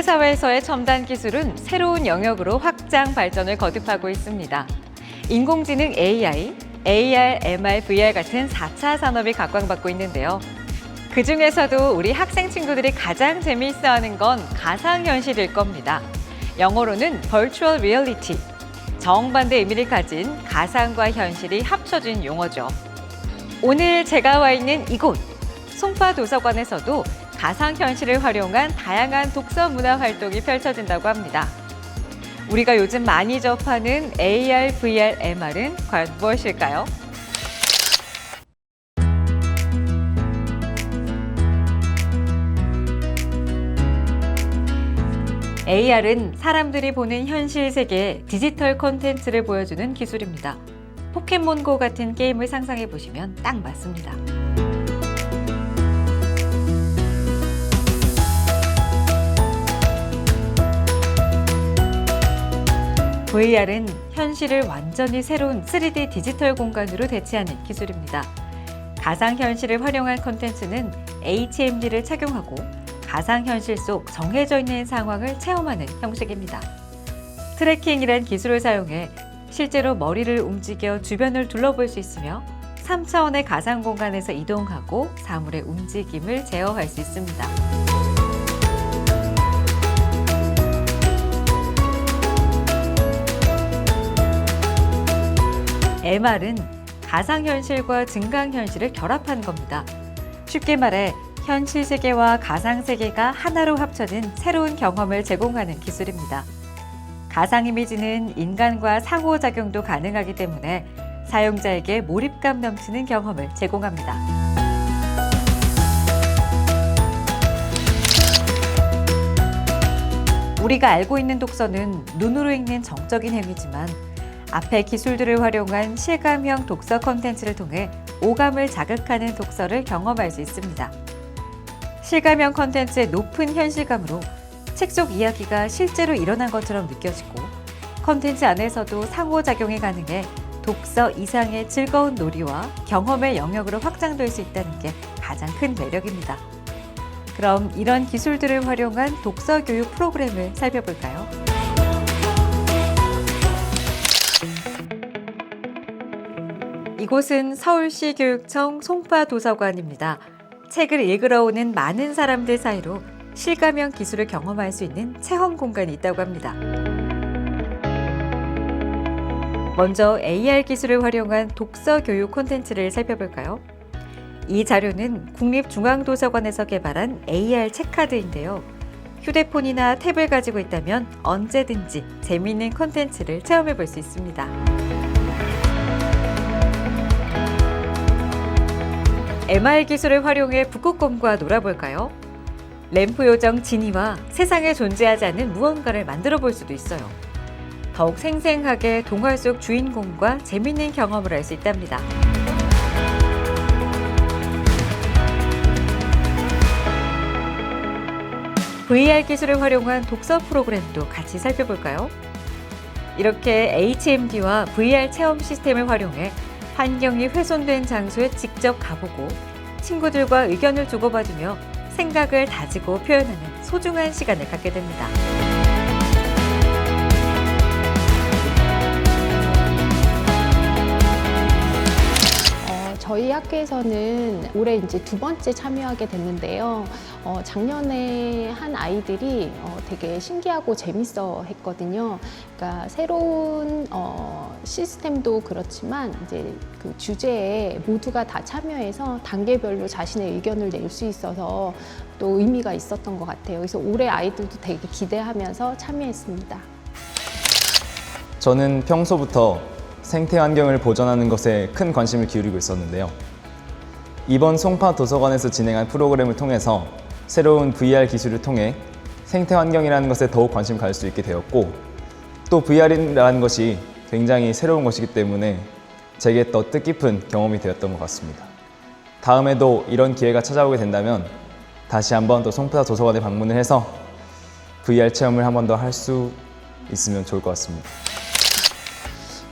현대사회에서의 첨단 기술은 새로운 영역으로 확장 발전을 거듭하고 있습니다. 인공지능 AI, AR, MR, VR 같은 4차 산업이 각광받고 있는데요. 그 중에서도 우리 학생 친구들이 가장 재미있어 하는 건 가상현실일 겁니다. 영어로는 Virtual Reality. 정반대 의미를 가진 가상과 현실이 합쳐진 용어죠. 오늘 제가 와 있는 이곳 송파 도서관에서도 가상현실을 활용한 다양한 독서 문화 활동이 펼쳐진다고 합니다. 우리가 요즘 많이 접하는 AR, VR, MR은 과연 무엇일까요? AR은 사람들이 보는 현실 세계의 디지털 콘텐츠를 보여주는 기술입니다. 포켓몬고 같은 게임을 상상해 보시면 딱 맞습니다. VR은 현실을 완전히 새로운 3D 디지털 공간으로 대체하는 기술입니다. 가상현실을 활용한 콘텐츠는 HMD를 착용하고 가상현실 속 정해져 있는 상황을 체험하는 형식입니다. 트래킹이란 기술을 사용해 실제로 머리를 움직여 주변을 둘러볼 수 있으며 3차원의 가상 공간에서 이동하고 사물의 움직임을 제어할 수 있습니다. MR은 가상현실과 증강현실을 결합한 겁니다. 쉽게 말해 현실 세계와 가상 세계가 하나로 합쳐진 새로운 경험을 제공하는 기술입니다. 가상 이미지는 인간과 상호작용도 가능하기 때문에 사용자에게 몰입감 넘치는 경험을 제공합니다. 우리가 알고 있는 독서는 눈으로 읽는 정적인 행위지만 앞의 기술들을 활용한 실감형 독서 콘텐츠를 통해 오감을 자극하는 독서를 경험할 수 있습니다. 실감형 콘텐츠의 높은 현실감으로 책 속 이야기가 실제로 일어난 것처럼 느껴지고 콘텐츠 안에서도 상호작용이 가능해 독서 이상의 즐거운 놀이와 경험의 영역으로 확장될 수 있다는 게 가장 큰 매력입니다. 그럼 이런 기술들을 활용한 독서 교육 프로그램을 살펴볼까요? 이곳은 서울시 교육청 송파 도서관입니다. 책을 읽으러 오는 많은 사람들 사이로 실감형 기술을 경험할 수 있는 체험 공간이 있다고 합니다. 먼저 AR 기술을 활용한 독서 교육 콘텐츠를 살펴볼까요? 이 자료는 국립중앙도서관에서 개발한 AR 책카드인데요. 휴대폰이나 탭을 가지고 있다면 언제든지 재미있는 콘텐츠를 체험해 볼 수 있습니다. MR 기술을 활용해 북극곰과 놀아볼까요? 램프 요정 지니와 세상에 존재하지 않는 무언가를 만들어 볼 수도 있어요. 더욱 생생하게 동화 속 주인공과 재밌는 경험을 할 수 있답니다. VR 기술을 활용한 독서 프로그램도 같이 살펴볼까요? 이렇게 HMD와 VR 체험 시스템을 활용해 환경이 훼손된 장소에 직접 가보고 친구들과 의견을 주고받으며 생각을 다지고 표현하는 소중한 시간을 갖게 됩니다. 저희 학교에서는 올해 이제 두 번째 참여하게 됐는데요. 어, 작년에 한 아이들이 어, 되게 신기하고 재밌어 했거든요. 그러니까 새로운 어, 시스템도 그렇지만 이제 그 주제에 모두가 다 참여해서 단계별로 자신의 의견을 낼 수 있어서 또 의미가 있었던 것 같아요. 그래서 올해 아이들도 되게 기대하면서 참여했습니다. 저는 평소부터 생태 환경을 보존하는 것에 큰 관심을 기울이고 있었는데요. 이번 송파 도서관에서 진행한 프로그램을 통해서 새로운 VR 기술을 통해 생태 환경이라는 것에 더욱 관심 을 가질 수 있게 되었고 또 VR이라는 것이 굉장히 새로운 것이기 때문에 제게 더 뜻깊은 경험이 되었던 것 같습니다. 다음에도 이런 기회가 찾아오게 된다면 다시 한번 또 송파 도서관에 방문을 해서 VR 체험을 한 번 더 할 수 있으면 좋을 것 같습니다.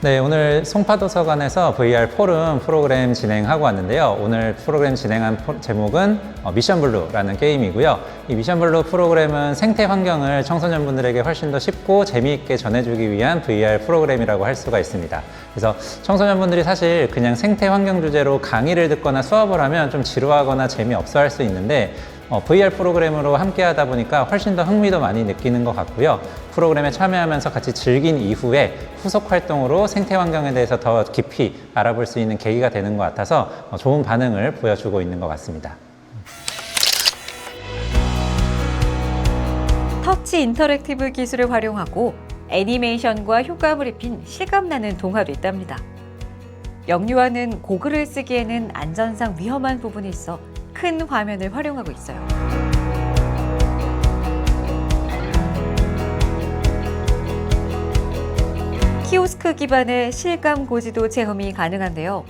네, 오늘 송파도서관에서 VR 포럼 프로그램 진행하고 왔는데요. 오늘 프로그램 진행한 포- 제목은 어, 미션 블루라는 게임이고요. 이 미션 블루 프로그램은 생태 환경을 청소년분들에게 훨씬 더 쉽고 재미있게 전해주기 위한 VR 프로그램이라고 할 수가 있습니다. 그래서 청소년분들이 사실 그냥 생태 환경 주제로 강의를 듣거나 수업을 하면 좀 지루하거나 재미없어 할 수 있는데 어, VR 프로그램으로 함께 하다 보니까 훨씬 더 흥미도 많이 느끼는 것 같고요. 프로그램에 참여하면서 같이 즐긴 이후에 후속 활동으로 생태 환경에 대해서 더 깊이 알아볼 수 있는 계기가 되는 것 같아서 어, 좋은 반응을 보여주고 있는 것 같습니다. 터치 인터랙티브 기술을 활용하고 애니메이션과 효과음을 입힌 실감나는 동화도 있답니다. 영유아는 고글을 쓰기에는 안전상 위험한 부분이 있어 큰 화면을 활용하고 있어요. 키오스크 기반의 실감 고지도 체험이 가능한데요.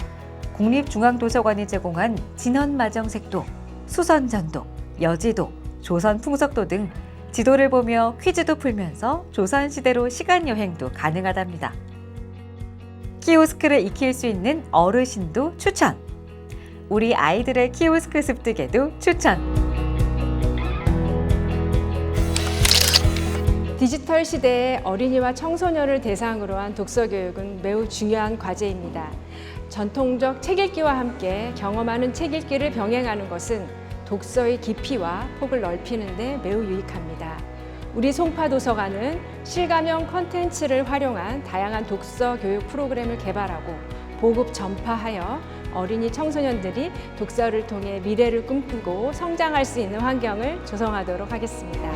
국립중앙도서관이 제공한 진원마정색도, 수선전도, 여지도, 조선 풍속도 등 지도를 보며 퀴즈도 풀면서 조선시대로 시간여행도 가능하답니다. 키오스크를 익힐 수 있는 어르신도 추천! 우리 아이들의 키오스크 습득에도 추천! 디지털 시대의 어린이와 청소년을 대상으로 한 독서 교육은 매우 중요한 과제입니다. 전통적 책 읽기와 함께 경험하는 책 읽기를 병행하는 것은 독서의 깊이와 폭을 넓히는 데 매우 유익합니다. 우리 송파 도서관은 실감형 컨텐츠를 활용한 다양한 독서 교육 프로그램을 개발하고 보급 전파하여 어린이 청소년들이 독서를 통해 미래를 꿈꾸고 성장할 수 있는 환경을 조성하도록 하겠습니다.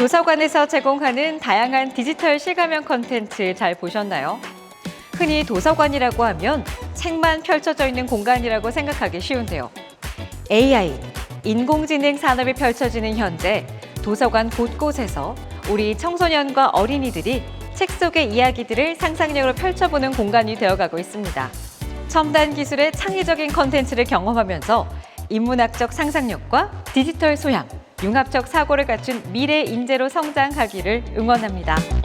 도서관에서 제공하는 다양한 디지털 실감형 콘텐츠 잘 보셨나요? 흔히 도서관이라고 하면 책만 펼쳐져 있는 공간이라고 생각하기 쉬운데요. AI, 인공지능 산업이 펼쳐지는 현재 도서관 곳곳에서 우리 청소년과 어린이들이 책 속의 이야기들을 상상력으로 펼쳐보는 공간이 되어가고 있습니다. 첨단 기술의 창의적인 컨텐츠를 경험하면서 인문학적 상상력과 디지털 소양, 융합적 사고를 갖춘 미래 인재로 성장하기를 응원합니다.